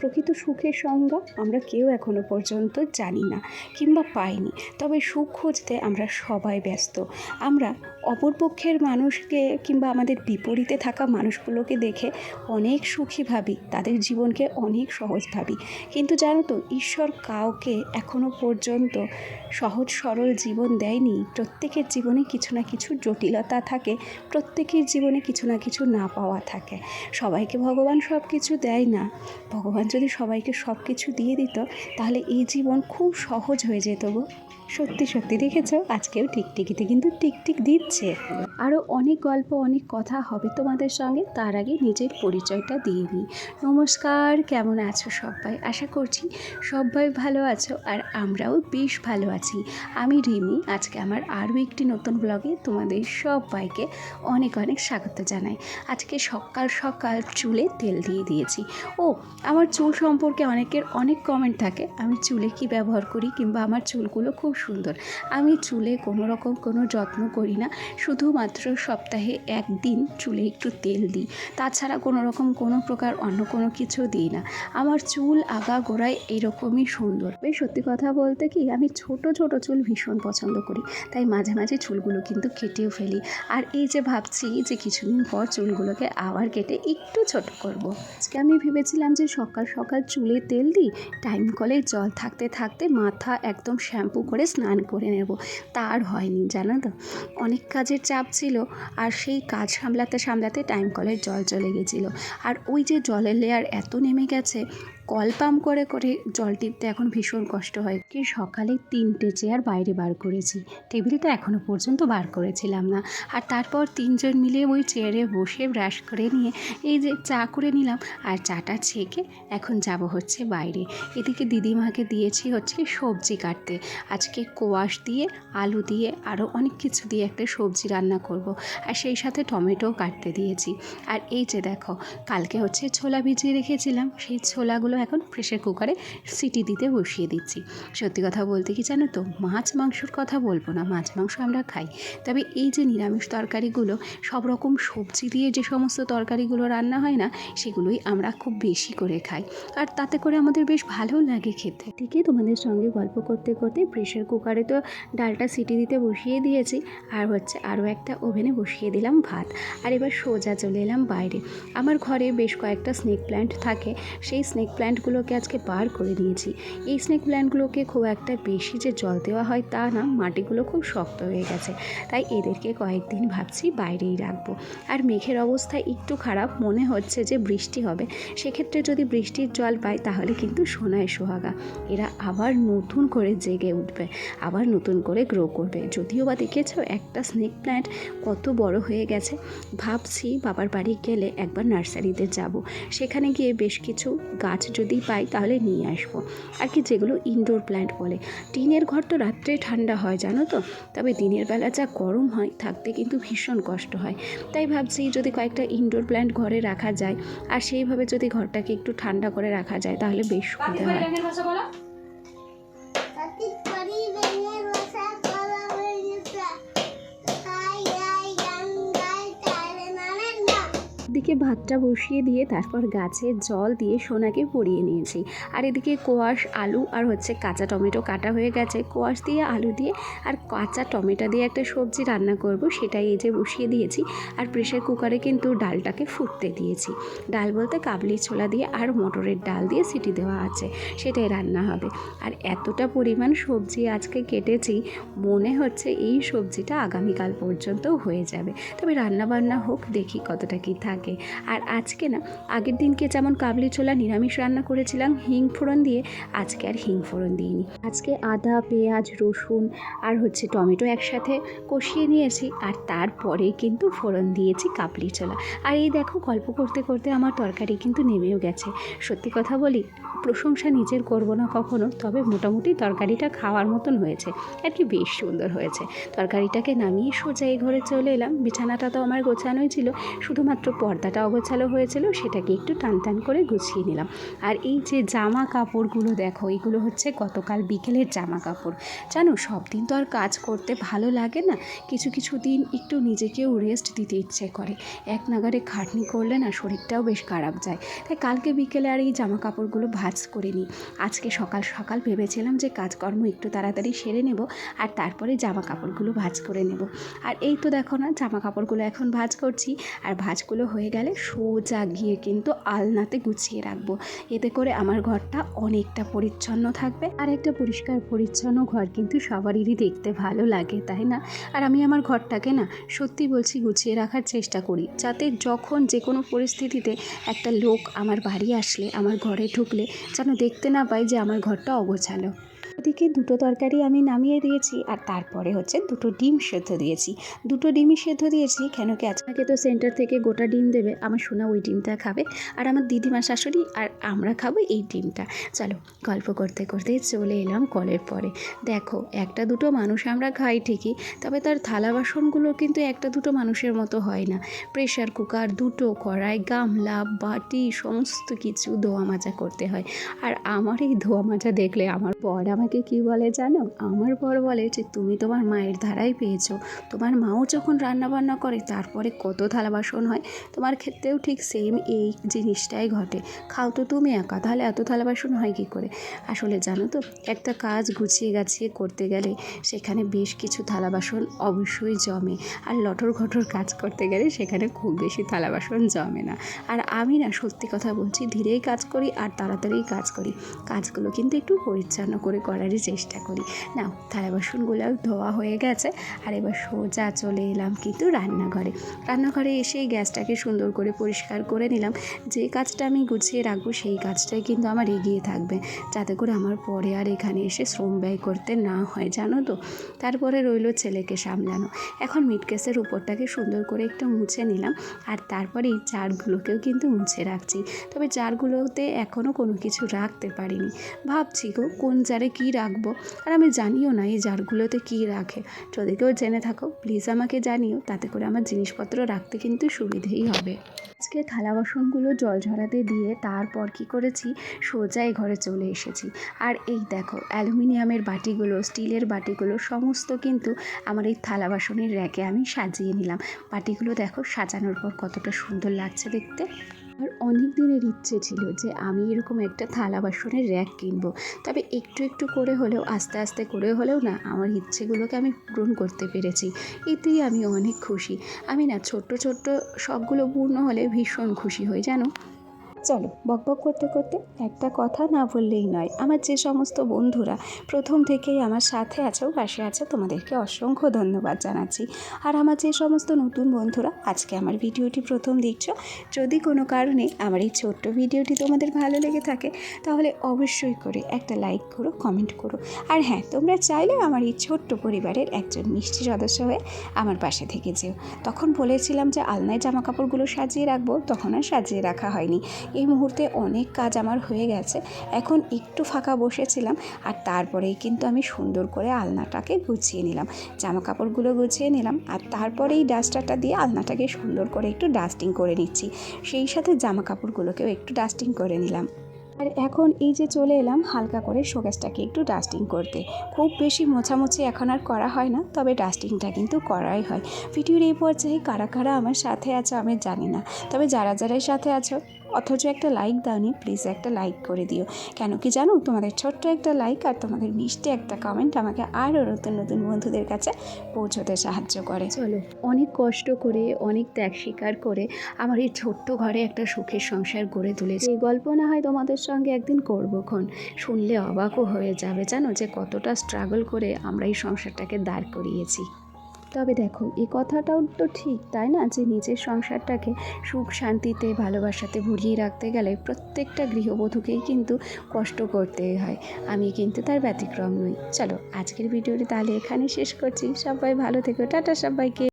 প্রকৃত সুখের সংজ্ঞা আমরা কেউ এখনও পর্যন্ত জানি না কিংবা পাইনি। তবে সুখ খুঁজতে আমরা সবাই ব্যস্ত। আমরা অপরপক্ষের মানুষকে কিংবা আমাদের বিপরীতে থাকা মানুষগুলোকে দেখে অনেক সুখী ভাবি, তাদের জীবনকে অনেক সহজ ভাবি। কিন্তু জানো তো, ঈশ্বর কাউকে এখনও পর্যন্ত সহজ সরল জীবন দেয়নি। প্রত্যেকের জীবনে কিছু না কিছু জটিলতা থাকে, প্রত্যেকের জীবনে কিছু না কিছু না পাওয়া থাকে। সবাইকে ভগবান সব কিছু দেয় না। ভগবান যদি সবাইকে সব কিছু দিয়ে দিত, তাহলে এই জীবন খুব সহজ হয়ে যেত গো। সত্যি সত্যি দেখেছ? আজকেও টিকটিকিতে কিন্তু টিকটিক দিচ্ছে আরও অনেক গল্প, অনেক কথা হবে তোমাদের সঙ্গে, তার আগে নিজের পরিচয়টা দিয়ে নিই। নমস্কার, কেমন আছো সবাই? আশা করছি সবাই ভালো আছো আর আমরাও বেশ ভালো আছি। আমি রিমি, আজকে আমার আরও একটি নতুন ব্লগে তোমাদের সবাইকে অনেক অনেক স্বাগত জানাই। আজকে সকাল সকাল চুলে তেল দিয়ে দিয়েছি। ও, আমার চুল সম্পর্কে অনেকের অনেক কমেন্ট থাকে, আমি চুলে কি ব্যবহার করি কিংবা আমার চুলগুলো খুব সুন্দর। আমি চুলে কোনো রকম কোনো যত্ন করি না শুধুমাত্র সপ্তাহে একদিন চুলে একটু তেল দিই। তাছাড়া কোনো রকম কোনো প্রকার অন্য কোনো কিছু দিই না। আমার চুল আগা গোড়ায় এরকমই সুন্দর। বেশ সত্যি কথা বলতে কি, আমি ছোট ছোট চুল ভীষণ পছন্দ করি। তাই মাঝে মাঝে চুলগুলো কিন্তু কেটেও ফেলি। আর এই যে ভাবছি যে কিছুদিন পর চুলগুলোকে আবার কেটে একটু ছোট করব। আজকে আমি ভেবেছিলাম যে সকাল সকাল চুলে তেল দিই, টাইম কলে জল থাকতে থাকতে মাথা একদম শ্যাম্পু করে স্নান করে নেব। তার হয়নি, জানো তো? অনেক কাজের চাপ ছিল আর সেই কাজ সামলাতে সামলাতে টাইম কলের জল চলে গেছিল। আর ওই যে জলের লেয়ার এত নেমে গেছে কল পাম্প করে করে জল টিপতে এখন ভীষণ কষ্ট হয়। কি সকালে তিনটে চেয়ার বাইরে বার করেছি। টেবিলটা এখনও পর্যন্ত বার করেছিলাম না। আর তারপর তিনজন মিলে ওই চেয়ারে বসে ব্রাশ করে নিয়ে এই যে চা করে নিলাম আর চাটা ছেঁকে এখন যাব হচ্ছে বাইরে। এদিকে দিদিমাকে দিয়েছি হচ্ছে সবজি কাটতে। আজকে কোয়াশ দিয়ে, আলু দিয়ে আরও অনেক কিছু দিয়ে একটা সবজি রান্না করব। আর সেই সাথে টমেটোও কাটতে দিয়েছি। আর এই যে দেখো, কালকে হচ্ছে ছোলা ভিজিয়ে রেখেছিলাম। সেই ছোলাগুলো এখন প্রেশার কুকারে সিটি দিতে বসিয়ে দিচ্ছি। সত্যি কথা বলতে কি জানো তো, মাছ মাংসর কথা বলব না, মাছ মাংস আমরা খাই। তবে এই যে নিরামিষ তরকারিগুলো, সব রকম সবজি দিয়ে যে সমস্ত তরকারিগুলো রান্না হয় না, সেগুলোই আমরা খুব বেশি করে খাই। আর তাতে করে আমাদের বেশ ভালো লাগে খেতে। ঠিকই তোমাদের সঙ্গে গল্প করতে করতে প্রেশার কুকারে তো ডালটা সিটি দিতে বসিয়ে দিয়েছি, আর হচ্ছে আরও একটা ওভেনে বসিয়ে দিলাম ভাত। আর এবার সোজা চলে এলাম বাইরে। আমার ঘরে বেশ কয়েকটা স্নেক প্ল্যান্ট থাকে, সেই স্নেক প্ল্যান্টগুলোকে আজকে বার করে নিয়েছি এই স্নেক প্ল্যান্টগুলোকে খুব একটা বেশি যে জল দেওয়া হয় তা না, মাটিগুলো খুব শক্ত হয়ে গেছে। তাই এদেরকে কয়েকদিন ভাবছি বাইরেই রাখব। আর মেঘের অবস্থা একটু খারাপ, মনে হচ্ছে যে বৃষ্টি হবে। সেক্ষেত্রে যদি বৃষ্টির জল পাই, তাহলে কিন্তু সোনায় সোহাগা। এরা আবার নতুন করে জেগে উঠবে, আবার নতুন করে গ্রো করবে। যদিও বা দেখেছ, একটা স্নেক প্ল্যান্ট কত বড় হয়ে গেছে। ভাবছি বাবার বাড়ি গেলে একবার নার্সারিতে যাব। সেখানে গিয়ে বেশ কিছু গাছ যদি পাই তাহলে নিয়ে আসব। আর কি যেগুলো ইনডোর প্ল্যান্ট বলে। টিনের ঘর তো রাত্রে ঠান্ডা হয়, জানো তো? তবে দিনের বেলা যা গরম হয়, থাকতে কিন্তু ভীষণ কষ্ট হয়। তাই ভাবছি যদি কয়েকটা ইনডোর প্ল্যান্ট ঘরে রাখা যায়, আর সেইভাবে যদি ঘরটাকে একটু ঠান্ডা করে রাখা যায়, তাহলে বেশ সুবিধা হয়। দিকে ভাতটা বসিয়ে দিয়ে তারপর গাছে জল দিয়ে সোনাকে পরিয়ে নিয়েছি। আর এদিকে কোয়াশ, আলু আর হচ্ছে কাঁচা টমেটো কাটা হয়ে গেছে। কোয়াশ দিয়ে আলু দিয়ে আর কাঁচা টমেটো দিয়ে একটা সবজি রান্না করব, সেটাই এই যে বসিয়ে দিয়েছি। আর প্রেশার কুকারে কিন্তু ডালটাকে ফুটতে দিয়েছি। ডাল বলতে কাবলি ছোলা দিয়ে আর মটরের ডাল দিয়ে সিটি দেওয়া আছে, সেটাই রান্না হবে। আর এতটা পরিমাণ সবজি আজকে কেটেছি, মনে হচ্ছে এই সবজিটা আগামীকাল পর্যন্ত হয়ে যাবে। তবে রান্না বান্না হোক, দেখি কতটা কি থাকে। আর আজকে না, আগের দিনকে যেমন কাবলি ছোলা নিরামিষ রান্না করেছিলাম, হিং ফোড়ন দিয়ে, আজকে আর হিং ফোড়ন দিইনি। আজকে আদা, পেঁয়াজ, রসুন আর হচ্ছে টমেটো একসাথে কষিয়ে নিয়েছি, আর তারপরে কিন্তু ফোড়ন দিয়েছি কাবলি ছোলা। আর এই দেখো, গল্প করতে করতে আমার তরকারি কিন্তু নেমেও গেছে। সত্যি কথা বলি, প্রশংসা নিজের করব না কখনো, তবে মোটামুটি তরকারিটা খাওয়ার মতন হয়েছে, আর কি বেশ সুন্দর হয়েছে। তরকারিটাকে নামিয়ে সোজা এই ঘরে চলে এলাম। বিছানাটা তো আমার গোছানোই ছিল, শুধুমাত্র পর্দাটা অগোছালো হয়েছিল, সেটাকে একটু টান টান করে গুছিয়ে নিলাম। আর এই যে জামা কাপড়গুলো দেখো, এগুলো হচ্ছে গতকাল বিকেলের জামা কাপড় জানো সব দিন তো আর কাজ করতে ভালো লাগে না। কিছু কিছু দিন একটু নিজেকেও রেস্ট দিতে ইচ্ছে করে। এক নাগারে খাটনি করলে না শরীরটাও বেশ খারাপ যায়। তাই কালকে বিকেলে আর এই জামা কাপড়গুলো ভাজ করে নিই। আজকে সকাল সকাল ভেবেছিলাম যে কাজকর্ম একটু তাড়াতাড়ি সেরে নেব, আর তারপরে জামা কাপড়গুলো ভাজ করে নেব। আর এই তো দেখো না জামা কাপড়গুলো এখন ভাজ করছি। আর ভাঁজগুলো হয়ে গেলে সোজা গিয়ে কিন্তু আলনাতে গুছিয়ে রাখব। এতে করে আমার ঘরটা অনেকটা পরিচ্ছন্ন থাকবে। আর একটা পরিষ্কার পরিচ্ছন্ন ঘর কিন্তু সবারই দেখতে ভালো লাগে, তাই না? আর আমি আমার ঘরটাকে না সত্যি বলছি গুছিয়ে রাখার চেষ্টা করি। যাতে যখন যে কোনো পরিস্থিতিতে একটা লোক আমার বাড়ি আসলে, আমার ঘরে ঢুকলে, যেন দেখতে না পাই যে আমার ঘরটা অগোছালো। ওদিকে দুটো তরকারি আমি নামিয়ে দিয়েছি আর তারপরে হচ্ছে দুটো ডিম সেদ্ধ দিয়েছি। দুটো ডিমই সেদ্ধ দিয়েছি কেন কি আজকে তো সেন্টার থেকে গোটা ডিম দেবে, আমার শোনা ওই ডিমটা খাবে আর আমার দিদিমা শাশুড়ি আর আমরা খাব এই ডিমটা। চলো গল্প করতে করতে চলে এলাম কলের পরে। দেখো, একটা দুটো মানুষ আমরা খাই ঠিকই, তবে তার থালা বাসনগুলো কিন্তু একটা দুটো মানুষের মতো হয় না। প্রেশার কুকার দুটো কড়াই, গামলা, বাটি, সমস্ত কিছু ধোয়া মাজা করতে হয়। আর আমার এই ধোয়া মাজা দেখলে আমার বর আমাকে কি বলে জানো? আমার বর বলে যে, তুমি তোমার মায়ের ধারাই পেয়েছ। তোমার মাও যখন রান্না বান্না করে, তারপরে কত থালা বাসন হয়। তোমার ক্ষেত্রেও ঠিক সেম এই জিনিসটাই ঘটে। খাও তো তুমি একা, তাহলে এত থালা বাসন হয় কী করে? আসলে জানো তো, একটা কাজ গুছিয়ে গাছিয়ে করতে গেলে সেখানে বেশ কিছু থালা বাসন অবশ্যই জমে। আর লটর ঘটর কাজ করতে গেলে সেখানে খুব বেশি থালা বাসন জমে না। আর আমি না, সত্যি কথা বলছি, ধীরেই কাজ করি আর তাড়াতাড়ি কাজ করি। কাজগুলো কিন্তু একটু পরিচ্ছন্ন করে করারই চেষ্টা করি। না থালা বাসনগুলো ধোয়া হয়ে গেছে আর এবার সোজা চলে এলাম কিন্তু রান্নাঘরে। রান্নাঘরে এসেই গ্যাসটাকে সুন্দর করে পরিষ্কার করে নিলাম। যে কাজটা আমি গুছিয়ে রাখব সেই কাজটাই কিন্তু আমার এগিয়ে থাকবে। যাতে করে আমার পরে আর এখানে এসে শ্রম ব্যয় করতে না হয়, জানো তো? তারপরে রইল ছেলেকে সামলানো। এখন মিটকেসের উপরটাকে সুন্দর করে একটু মুছে নিলাম আর তারপরে এই কিন্তু মুছে রাখছি। তবে জারগুলোতে এখনও কোনো কিছু রাখতে পারিনি। ভাবছি গো, কোন জারে কী রাখব? আর আমি জানিও না এই জারগুলোতে কী রাখে। যদি কেউ জেনে থাকো প্লিজ আমাকে জানিও, তাতে করে আমার জিনিসপত্র রাখতে কিন্তু সুবিধেই হবে। আজকে থালা বাসনগুলো জল ঝরাতে দিয়ে তারপর কি করেছি? সোজা এই ঘরে চলে এসেছি। আর এই দেখো, অ্যালুমিনিয়ামের বাটিগুলো, স্টিলের বাটিগুলো, সমস্ত কিন্তু আমার এই থালা বাসনের র্যাকে আমি সাজিয়ে নিলাম। বাটিগুলো দেখো সাজানোর পর কতটা সুন্দর লাগছে দেখতে। আমার অনেক দিনের ইচ্ছে ছিল যে আমি এরকম একটা থালা বাসনের র্যাক কিনব। তবে একটু একটু করে হলেও, আস্তে আস্তে করে হলেও না, আমার ইচ্ছেগুলোকে আমি পূরণ করতে পেরেছি। এতেই আমি অনেক খুশি। আমি না ছোট্ট ছোট্ট সবগুলো পূর্ণ হলে ভীষণ খুশি হই, জানো? চলো বকবক করতে করতে একটা কথা না বললেই নয়। আমার যে সমস্ত বন্ধুরা প্রথম থেকেই আমার সাথে আছো পাশে আছো, তোমাদেরকে অসংখ্য ধন্যবাদ জানাচ্ছি। আর আমার যে সমস্ত নতুন বন্ধুরা আজকে আমার ভিডিওটি প্রথম দেখছ, যদি কোনো কারণে আমার এই ছোট্ট ভিডিওটি তোমাদের ভালো লেগে থাকে, তাহলে অবশ্যই করে একটা লাইক করো, কমেন্ট করো। আর হ্যাঁ তোমরা চাইলে আমার এই ছোট্ট পরিবারের একজন মিষ্টি সদস্য হয়ে আমার পাশে থেকে যেও। তখন বলেছিলাম যে আলনায় জামা কাপড়গুলো সাজিয়ে রাখব, তখন আর সাজিয়ে রাখা হয়নি। এই মুহূর্তে অনেক কাজ আমার হয়ে গেছে। এখন একটু ফাঁকা বসেছিলাম আর তারপরেই কিন্তু আমি সুন্দর করে আলনাটাকে গুছিয়ে নিলাম। জামা কাপড়গুলো গুছিয়ে নিলাম আর তারপরেই ডাস্টারটা দিয়ে আলনাটাকে সুন্দর করে একটু ডাস্টিং করে নিচ্ছি। সেই সাথে জামা কাপড়গুলোকেও একটু ডাস্টিং করে নিলাম। আর এখন এই যে চলে এলাম হালকা করে শোকেসটাকে একটু ডাস্টিং করতে। খুব বেশি মোছামুছি এখন আর করা হয় না, তবে ডাস্টিংটা কিন্তু করাই হয়। ভিডিওর এই পর্যায়ে কারা কারা আমার সাথে আছে আমি জানি না, তবে যারা যারাই সাথে আছো অথচ একটা লাইক দাওনি প্লিজ একটা লাইক করে দিও। কেন কি জানো? তোমাদের ছোট্ট একটা লাইক আর তোমাদের মিষ্টি একটা কমেন্ট আমাকে আরও নতুন নতুন বন্ধুদের কাছে পৌঁছতে সাহায্য করে। চলো, অনেক কষ্ট করে, অনেক ত্যাগ স্বীকার করে আমার এই ছোট্ট ঘরে একটা সুখের সংসার গড়ে তুলেছে। এই গল্প না হয় তোমাদের সঙ্গে একদিন করব খন শুনলে অবাকও হয়ে যাবে, জানো? যে কতটা স্ট্রাগল করে আমরা এই সংসারটাকে দাঁড় করিয়েছি। তবে দেখো এই কথাটাও তো ঠিক, তাই না? যে নিজের সংসারটাকে সুখ শান্তিতে, ভালোবাসাতে ভরিয়ে রাখতে গেলে প্রত্যেকটা গৃহবধূকেই কিন্তু কষ্ট করতে হয়। আমি কিন্তু তার ব্যতিক্রম নই। চলো, আজকের ভিডিওটি তাহলে এখানে শেষ করছি। সবাই ভালো থেকো। টাটা সবাইকে।